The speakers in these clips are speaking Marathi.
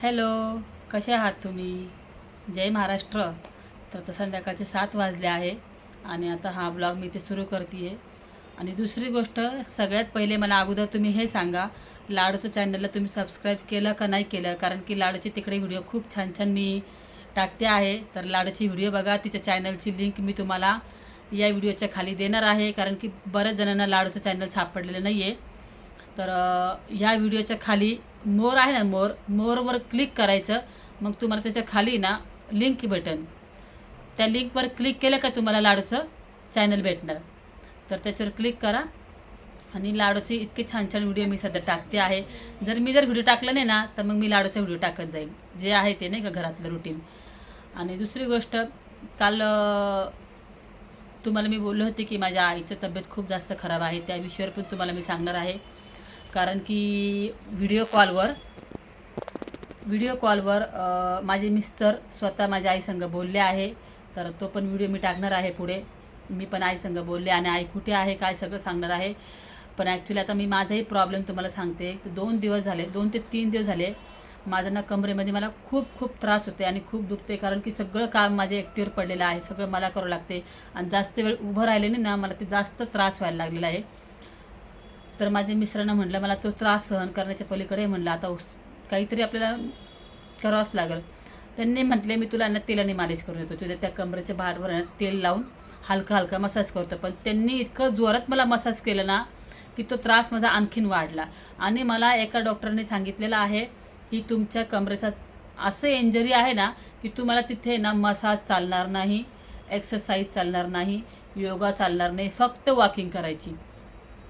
हॅलो कसे आहात तुम्ही? जय महाराष्ट्र. तर तर संध्याकाळचे सात वाजले आहे आणि आता हा ब्लॉग मी ते सुरू करते आहे आणि दुसरी गोष्ट सगळ्यात पहिले मला अगोदर तुम्ही हे सांगा लाडूचं चॅनलला तुम्ही सबस्क्राईब केलं का नाही केलं? कारण की लाडूचे तिकडे व्हिडिओ खूप छान छान मी टाकते आहे. तर लाडूची व्हिडिओ बघा तिच्या चॅनलची लिंक मी तुम्हाला या व्हिडिओच्या खाली देणार आहे. कारण की बऱ्याच जणांना लाडूचं चॅनल सापडलेलं नाही आहे तर या ह्या व्हिडिओच्या खाली मोर आहे ना मोर मोरवर क्लिक करायचं. मग तुम्हाला त्याच्याखाली ना लिंक भेटेल त्या लिंकवर क्लिक केलं का तुम्हाला लाडूचं चॅनल भेटणार. तर त्याच्यावर क्लिक करा. आणि लाडूचे इतके छान छान व्हिडिओ मी सध्या टाकते आहे. जर मी जर व्हिडिओ टाकला नाही ना तर मग मी लाडूचा व्हिडिओ टाकत जाईल जे आहे ते नाही का घरातलं रुटीन आणि दुसरी गोष्ट काल तुम्हाला मी बोलले होते की माझ्या आईचं तब्येत खूप जास्त खराब आहे. त्या विषयावर पण तुम्हाला मी सांगणार आहे. कारण की व्हिडिओ कॉलवर व्हिडिओ कॉलवर माझे मिस्टर स्वतः माझ्या आईसंग बोलले आहे. तर तो पण व्हिडिओ मी टाकणार आहे पुढे. मी पण आईसंग बोलले आणि आई कुठे आहे काय सगळं सांगणार आहे. पण ॲक्च्युली आता मी माझाही प्रॉब्लेम तुम्हाला सांगते. दोन दिवस झाले दोन ते तीन दिवस झाले माझं ना कमरेमध्ये मला खूप खूप त्रास होते आणि खूप दुखते कारण की सगळं काम माझ्या एकटीवर पडलेलं आहे. सगळं मला करावं लागते. आणि जास्त वेळ उभं राहिले ना मला ते जास्त त्रास व्हायला लागलेला आहे. तर माझ्या मिस्टरांना म्हटलं मला तो त्रास सहन करण्याच्या पलीकडे म्हणलं आता उस- काहीतरी आपल्याला करावंच लागेल. त्यांनी म्हटले मी तुला ना तेलाने मालिश करून देतो तुझ्या त्या कमरेच्या भाडवर ना तेल लावून हलका हलका मसाज करतो. पण त्यांनी इतकं जोरात मला मसाज केलं ना की तो त्रास माझा आणखीन वाढला. आणि मला एका डॉक्टरने सांगितलेलं आहे की तुमच्या कमरेचा असं इंजरी आहे ना की तुम्हाला तिथे ना मसाज चालणार नाही एक्सरसाइज चालणार नाही योगा चालणार नाही फक्त वॉकिंग करायची.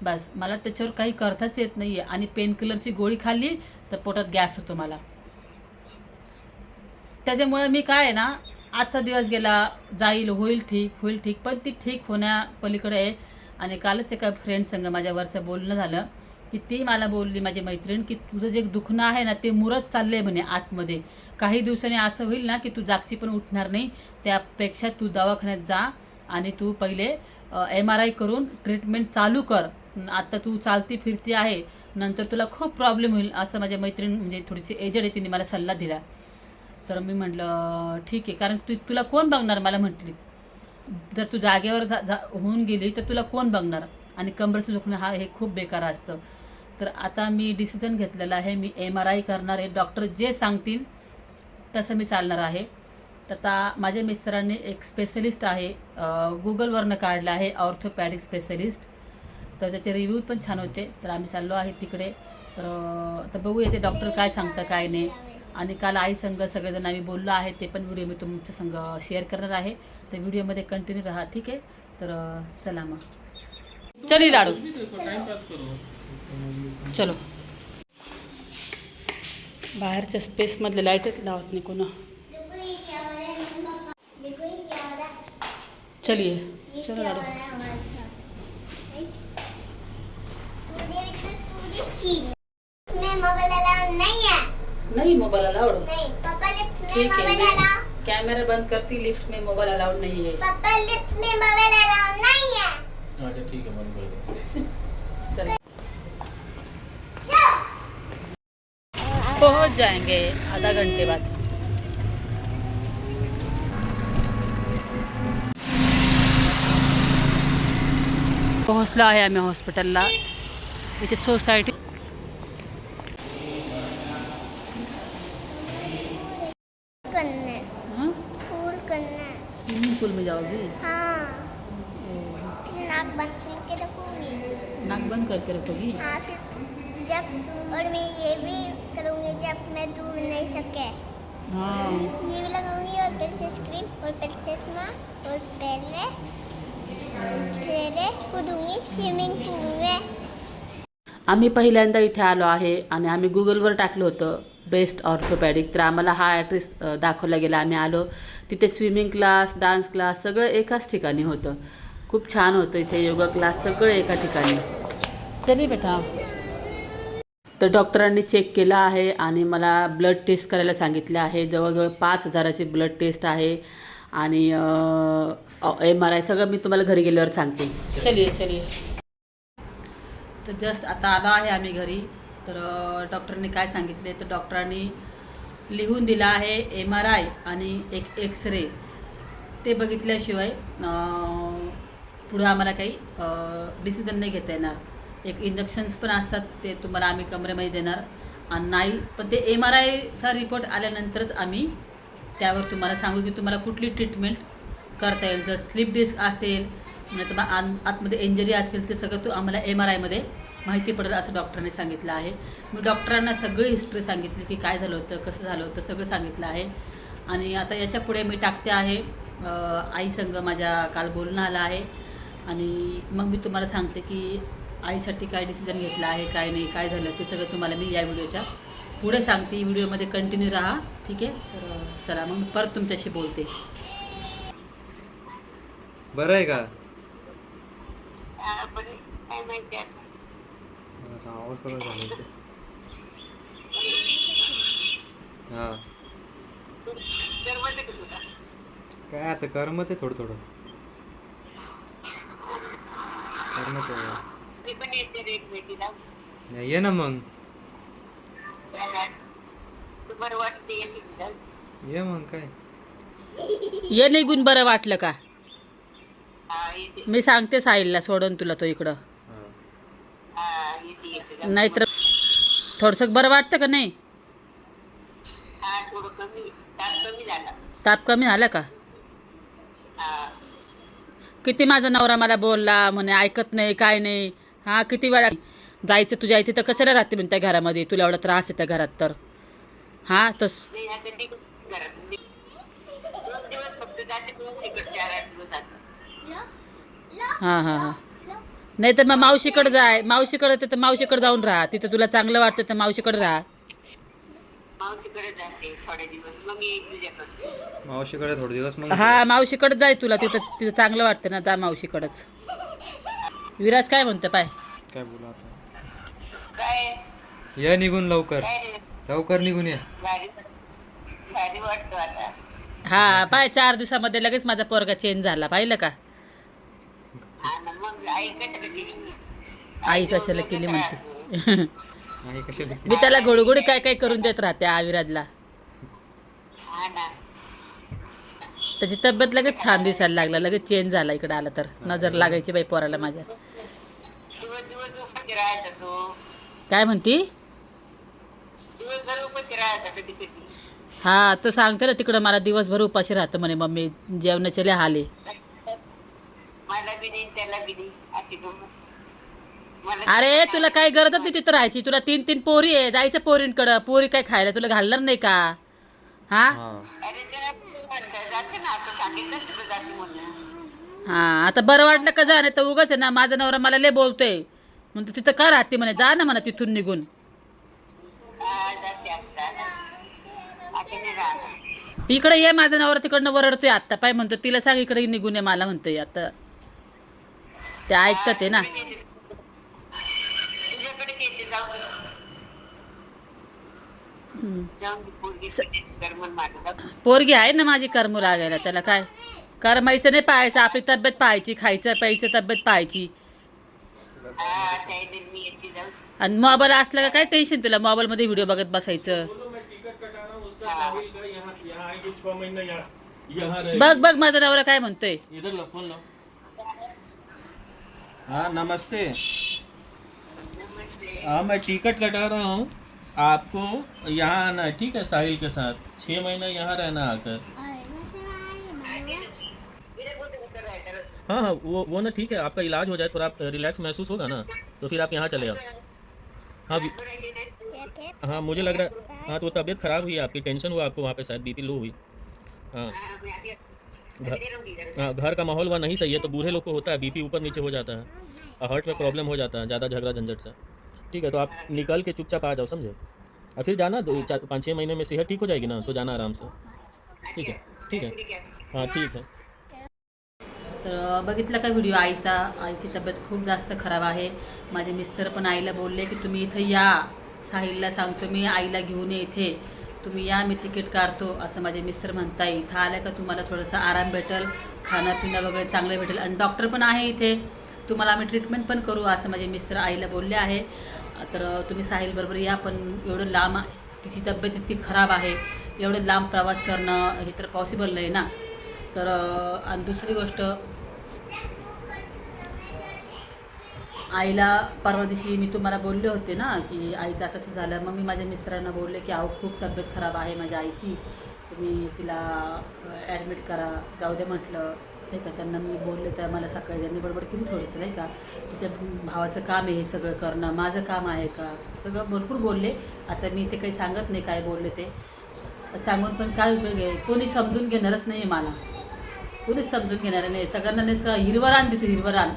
बस मला त्याच्यावर काही करताच येत नाही आहे आणि पेनकिलरची गोळी खाल्ली तर पोटात गॅस होतो मला. त्याच्यामुळे मी काय आहे ना आजचा दिवस गेला जाईल होईल ठीक होईल ठीक पण ती ठीक होण्या पलीकडे आहे. आणि कालच एका फ्रेंडसंग माझ्यावरचं बोलणं झालं की ती मला बोलली माझी मैत्रीण की तुझं जे दुखणं आहे ना ते मुरत चाललं आहे म्हणे आतमध्ये. काही दिवसांनी असं होईल ना की तू जागची पण उठणार नाही. त्यापेक्षा तू दवाखान्यात जा आणि तू पहिले एम आर आय करून ट्रीटमेंट चालू कर. आता तू चालती फिरती आहे नंतर तुला खूप प्रॉब्लेम होईल असं माझ्या मैत्रीण म्हणजे थोडीशी एजड आहे तिने मला सल्ला दिला. तर मी म्हटलं ठीक आहे कारण तू तुला कोण बघणार? मला म्हटली. जर तू जागेवर जा जा होऊन गेली तर तुला कोण बघणार? आणि कमरेचं दुखणं हा हे खूप बेकार असतं. तर आता मी डिसिजन घेतलेला आहे मी एम आर आय करणार आहे. डॉक्टर जे सांगतील तसं मी चालणार आहे. तर आता माझ्या मिस्टरांनी एक स्पेशलिस्ट आहे गुगलवरनं काढलं आहे ऑर्थोपॅडिक स्पेशलिस्ट तर त्याचे रिव्ह्यू पण छान होते. तर आम्ही चाललो आहे तिकडे. तर तर बघूया ते डॉक्टर काय सांगतं काय नाही. आणि काल आई संघ सगळेजण आम्ही बोललो आहे ते पण व्हिडिओ मी तुमच्या संग शेअर करणार आहे. तर व्हिडिओमध्ये कंटिन्यू राहा ठीक आहे? तर चला मग. चली लाडू. चलो. बाहेरच्या स्पेसमधले लाईटच लावत नाही कोणा. चलिए चलो लाडू. मैं मोबाइल अलाउड नहीं है। नाही मोबाईल अलाउड नहीं पापा लिफ्ट में ठीक है मोबाइल अलाउड कैमरा बंद करती लिफ्ट में मोबाइल अलाउड नहीं है। पापा लिफ्ट में मोबाइल अलाउड नहीं है। अच्छा ठीक है बंद कर दो। चल। पहुँच जाएँगे आधा घंटे बाद। पोहोचलो आहे आम्ही हॉस्पिटलला इथे सोसायटी बंद करके रखूंगी। नाक बंद करके रखोगी? हाँ फिर जब और मैं ये भी करूंगी जब मैं डूब नहीं सके। हाँ। ये भी लगाऊंगी और पीछे स्क्रीन और चश्मा और पहले पहले कूदूंगी स्विमिंग पूल में। आम्ही पहिल्यांदा इथे आलो आहे आणि आम्ही गुगलवर टाकलं होतं बेस्ट ऑर्थोपॅडिक तर आम्हाला हा ॲड्रेस दाखवला गेला. आम्ही आलो तिथे स्विमिंग क्लास डान्स क्लास सगळं एकाच ठिकाणी होतं. खूप छान होतं इथे योगा क्लास सगळं एका ठिकाणी. चली बेटा. तर डॉक्टरांनी चेक केलं आहे आणि मला ब्लड टेस्ट करायला सांगितलं आहे. जवळजवळ पाच हजाराची ब्लड टेस्ट आहे आणि एम आर आय सगळं मी तुम्हाला घरी गेल्यावर सांगते. चलिये चलिये तर जस्ट आता आलो आहे आम्ही घरी. तर डॉक्टरने काय सांगितले? तर डॉक्टरांनी लिहून दिला आहे एम आर आय आणि एक एक्स रे ते बघितल्याशिवाय पुढं आम्हाला काही डिसिजन नाही घेता येणार. एक इंजेक्शन्स पण असतात ते तुम्हाला आम्ही कमरेमध्ये देणार. आणि नाही पण ते एम आर आयचा रिपोर्ट आल्यानंतरच आम्ही त्यावर तुम्हाला सांगू की तुम्हाला कुठली ट्रीटमेंट करता येईल. जर स्लिप डिस्क असेल म्हणजे तुम्हाला आन आतमध्ये इंजरी असेल ते सगळं तू आम्हाला एम आर आयमध्ये माहिती पडेल असं डॉक्टरांनी सांगितलं आहे. मी डॉक्टरांना सगळी हिस्ट्री सांगितली की काय झालं होतं कसं झालं होतं सगळं सांगितलं आहे. आणि आता याच्यापुढे मी टाकते आहे आई संग माझ्या काल बोलणं आलं आहे. आणि मग मी तुम्हाला सांगते की आईसाठी काय डिसिजन घेतला आहे काय नाही काय झालं ते सगळं तुम्हाला मी या व्हिडिओच्या पुढे सांगते. व्हिडिओमध्ये कंटिन्यू राहा ठीक आहे? तर चला मग परत तुमच्याशी बोलते. बरं आहे का? आवाज हां. काय आता करमत आहे थोडं थोडं. करमत आहे मी पण येते रे एक भेटीला नाही, ये ना मग. तू बरं वाटते येते तिथं. ये मग काय? ये निघून बरं वाटलं का? हा येते. मी सांगते साहिलला सोडून तुला तो इकडं. हां. हा येते येते. नाहीतर थोडंसं बरं वाटतं का नाही? हा थोडं कमी ताप कमी झाला. ताप कमी झाला का? किती माझा नवरा मला बोलला म्हणे ऐकत नाही काय नाही. हा किती वेळा जायचं तुझ्या इथे तर कशाला राहते म्हणते घरामध्ये? तुला एवढा त्रास आहे त्या घरात तर. हा तस हां हां हां. नाही तर मग मावशीकडे जाय. मावशीकडे तर मावशीकडे जाऊन राहा. तिथं तुला चांगलं वाटतं तर मावशीकडे राहा. मावशीकडे जाते थोडे दिवस. मग येईल तुझ्याकडे मावशीकडे थोडे दिवस मग हा मावशीकडे जाय तुला तिथं तिथं चांगलं वाटतं ना जा मावशीकडंच. विराज काय म्हणतं पाय. काय बोलू आता? काय? ये निघून लवकर. काय? रे लवकर निघून ये. भारी भारी वाटतो आता. हा पाय चार दिवसामध्ये लगेच माझा पोरगा चेंज झाला. पाहिलं का? ना मग आई कशाला केली? आई कशाला केली म्हणते? कशाला मी त्याला गोडगोडी काय काय करून देत राहते आविराजला. हा ना. त्याची तब्येत लगेच छान दिसायला लागला लगेच चेंज झाला इकडे आला तर. नजर लागायची बाई पोराला माझ्या. दिवस दिवस उपाशी राहायचा तो. काय म्हणती? दिवसभर उपाशी राहायचा कधी कधी. हा तर सांगते ना तिकडं मला दिवसभर उपाशी राहतं म्हणे मम्मी जेवणाचे लय हाले मला बी नाही त्याला बी नाही. अशी गंमत. मला अरे तुला काय गरज नाही तिथं राहायची. तुला तीन तीन पोरी आहे. जायचं पोरींकडं. पोरी काय खायला तुला घालणार नाही का? हा? हां. हा आता बरं वाटलं का जा नाही तर उगाच आहे ना माझा नवरा मला लय बोलतोय. म्हणतो तिथं का राहते म्हणे? जा ना म्हणा तिथून निघून. इकडे ये माझा नवरा तिकडनं वरडतोय आत्ता. पाय म्हणतो तिला सांग इकडे निघून ये मला म्हणतोय आता. ते ऐकतात आहे ना तुझ्याकडे येते जाऊन हम्म. जाऊन ती पोरगी पोरगी आहे ना माझी कर्म लागायला त्याला काय? करमायचं नाही पाहायचं आपली तब्येत पाहायची खायचं प्यायचं तब्येत पाहायची. आणि मोबाईल असला का काय टेन्शन तुला? मोबाईलमध्ये व्हिडिओ बघत बसायचं. बघ बघ माझा नवरा काय म्हणतोय. इधर हाँ नमस्ते. हाँ मैं टिकट कटा रहा हूँ। आपको यहाँ आना है, ठीक है, साहिल के साथ? छः महीना यहाँ रहना आकर। हाँ हाँ वो वो ना ठीक है, आपका इलाज हो जाए, थोड़ा आप रिलैक्स महसूस होगा ना तो फिर आप यहाँ चले आओ। हाँ हाँ मुझे लग रहा है हाँ तो तबीयत ख़राब हुई, आपकी टेंशन हुआ, आपको वहाँ पे शायद बीपी लो हुई। हाँ। घर हाँ घर का माहौल वहाँ नहीं सही है तो बूढ़े लोग को होता है बीपी ऊपर नीचे हो जाता है हार्ट में प्रॉब्लम हो जाता है, ज़्यादा झगड़ा झंझट से। ठीक है तो आप निकल के चुपचाप आ जाओ समझे? और फिर जाना दो चार पाँच छः महीने में सेहत ठीक हो जाएगी ना तो जाना आराम से। ठीक है ठीक है? हाँ ठीक है। तर बघितलं का व्हिडिओ आईचा? आईची तब्येत खूप जास्त खराब आहे. माझे मिस्टर पण आईला बोलले की तुम्ही इथं या. साहिलला सांगतो मी आईला घेऊन ये इथे तुम्ही या मी तिकीट काढतो. असं माझे मिस्टर म्हणताय. इथं आलं का तुम्हाला थोडंसं आराम भेटेल खाणं पिणं वगैरे चांगलं भेटेल. आणि डॉक्टर पण आहे इथे. तुम्हाला आम्ही ट्रीटमेंट पण करू असं माझे मिस्टर आईला बोलले आहे. तर तुम्ही साहिलबरोबर या पण एवढं लांब तिची तब्येत इतकी खराब आहे. एवढं लांब प्रवास करणं हे तर पॉसिबल नाही ना? तर आणि दुसरी गोष्ट आईला परवा दिवशी मी तुम्हाला बोलले होते ना की आईचं असं असं झालं. मग मी माझ्या मिस्टरांना बोलले की अहो खूप तब्येत खराब आहे माझ्या आईची. तुम्ही तिला ॲडमिट करा. जाऊ दे म्हटलं. नाही का? त्यांना मी बोलले तर मला सकाळी त्यांनी बडबड केली थोडंसं नाही का? तिच्या भावाचं काम आहे हे सगळं करणं माझं काम आहे का? सगळं भरपूर बोलले. आता मी ते काही सांगत नाही काय बोलले ते. सांगून पण काय उपयोग आहे? कोणी समजून घेणारच नाही मला. कोणीच समजून घेणार नाही सगळ्यांना नुसतं हिरवरान दिसते हिरवरान.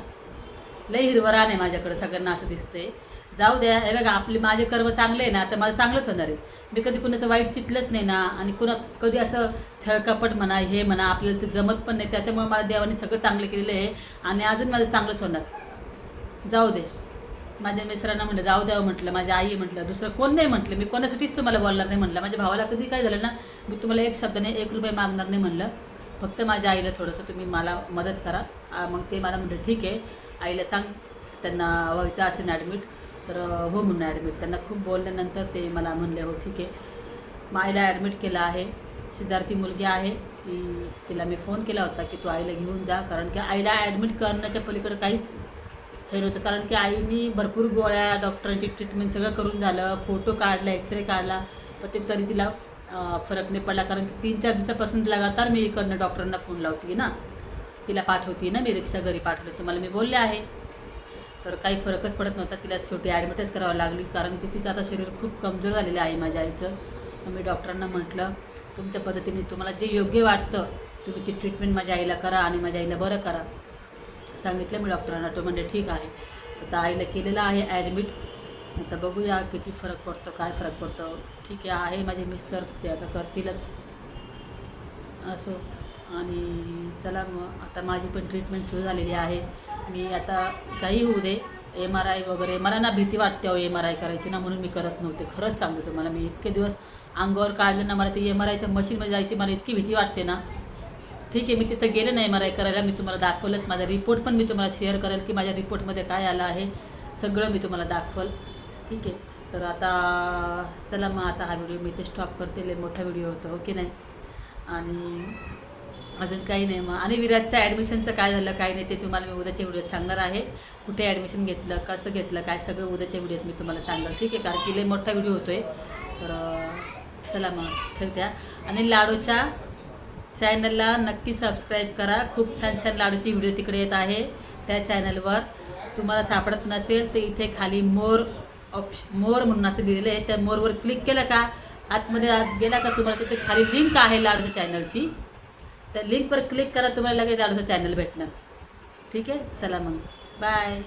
लई हिरवरान आहे माझ्याकडं सगळ्यांना असं दिसतंय. जाऊ द्या. हे बघा आपले माझे कर्म चांगले आहे ना तर माझं चांगलंच होणार आहे. मी कधी कुणाचं वाईट चितलंच नाही ना आणि कुणा कधी असं छळकापट म्हणा हे म्हणा आपल्याला ते जमत पण नाही. त्याच्यामुळे मला देवाने सगळं चांगलं केलेलं आहे आणि अजून माझं चांगलंच होणार. जाऊ दे. माझ्या मिस्टरांना म्हटलं जाऊ द्यावं हो, म्हटलं माझ्या आई म्हटलं दुसरं कोण नाही म्हटलं. मी कोणासाठीच तुम्हाला बोलणार नाही म्हटलं. माझ्या भावाला कधी काय झालं ना मी तुम्हाला एक शब्दाने एक रुपये मागणार नाही म्हटलं. फक्त माझ्या आईला थोडंसं तुम्ही मला मदत करा. मग ते मला म्हटलं ठीक आहे. आईला सांग. त्यांना व्हायचं असेल ॲडमिट तर हो म्हणून ॲडमिट त्यांना खूप बोलल्यानंतर ते मला म्हणले हो ठीक आहे. मग आईला ॲडमिट केलं आहे. सिद्धार्थची मुलगी आहे. ती तिला मी फोन केला होता की तू आईला घेऊन जा कारण की आईला ॲडमिट करण्याच्या पलीकडे काहीच हे नव्हतं. कारण की आईनी भरपूर गोळ्या डॉक्टरांची ट्रीटमेंट सगळं करून झालं. फोटो काढला एक्सरे काढला. पण ते तरी तिला फरक नाही पडला. कारण की तीन चार दिवसापासून लगातार मी इकडनं डॉक्टरांना फोन लावते ना. तिला पाठवते ना मी रिक्षा घरी पाठवली. तुम्हाला मी बोलले आहे. तर काही फरकच पडत नव्हता. तिला शेवटी ॲडमिटच करावं लागली कारण की तिचं आता शरीर खूप कमजोर झालेलं आहे माझ्या आईचं. मी डॉक्टरांना म्हटलं तुमच्या पद्धतीने तुम्हाला जे योग्य वाटतं तुम्ही ती ट्रीटमेंट माझ्या आईला करा आणि माझ्या आईला बरं करा. सांगितलं मी डॉक्टरांना तो म्हणजे ठीक आहे. आता आईला केलेलं आहे ॲडमिट आता बघूया किती फरक पडतो काय फरक पडतो. ठीक आहे आहे माझे मिस्टर ते आता करतीलच. असो. आणि चला मग आता माझी पण ट्रीटमेंट सुरू झालेली आहे. मी आता काही होऊ दे एम आर आय वगैरे मला ना भीती वाटते हो एम आर आय करायची ना म्हणून मी करत नव्हते. खरंच सांगतो तुम्हाला मी इतके दिवस अंगावर काढलं ना मला ते एम आर आयच्या मशीनमध्ये जायची मला इतकी भीती वाटते ना. ठीक आहे मी तिथं गेले नाही एम आर आय करायला मी तुम्हाला दाखवलंच. माझा रिपोर्ट पण मी तुम्हाला शेअर करेल की माझ्या रिपोर्टमध्ये काय आलं आहे. सगळं मी तुम्हाला दाखवल. ठीक आहे तर आता चला मग आता हा व्हिडिओ मी ते स्टॉप करते. मोठा व्हिडिओ होतो हो की नाही? आणि अजून काही नाही मग. आणि विराजच्या ॲडमिशनचं काय झालं काय नाही ते तुम्हाला मी उद्याच्या व्हिडिओत सांगणार आहे. कुठे ॲडमिशन घेतलं कसं घेतलं काय सगळं उद्याच्या व्हिडिओत मी तुम्हाला सांगणार. ठीक आहे कारण की लई मोठा व्हिडिओ होतो आहे तर चला मग ठेवत्या. आणि लाडूच्या चॅनलला नक्की सबस्क्राईब करा. खूप छान छान लाडूची व्हिडिओ तिकडे येत आहे. त्या चॅनलवर तुम्हाला सापडत नसेल तर इथे खाली मोर ऑप्श मोर म्हणून असं लिहिलेलं आहे. त्या मोरवर क्लिक केलं का आतमध्ये आत गेला का तुम्हाला तिथे खाली लिंक आहे लाडूच्या चॅनलची त्या लिंकवर क्लिक करा तुम्हाला लगेच लाडूचं चॅनल भेटणार. ठीक आहे? चला मग. बाय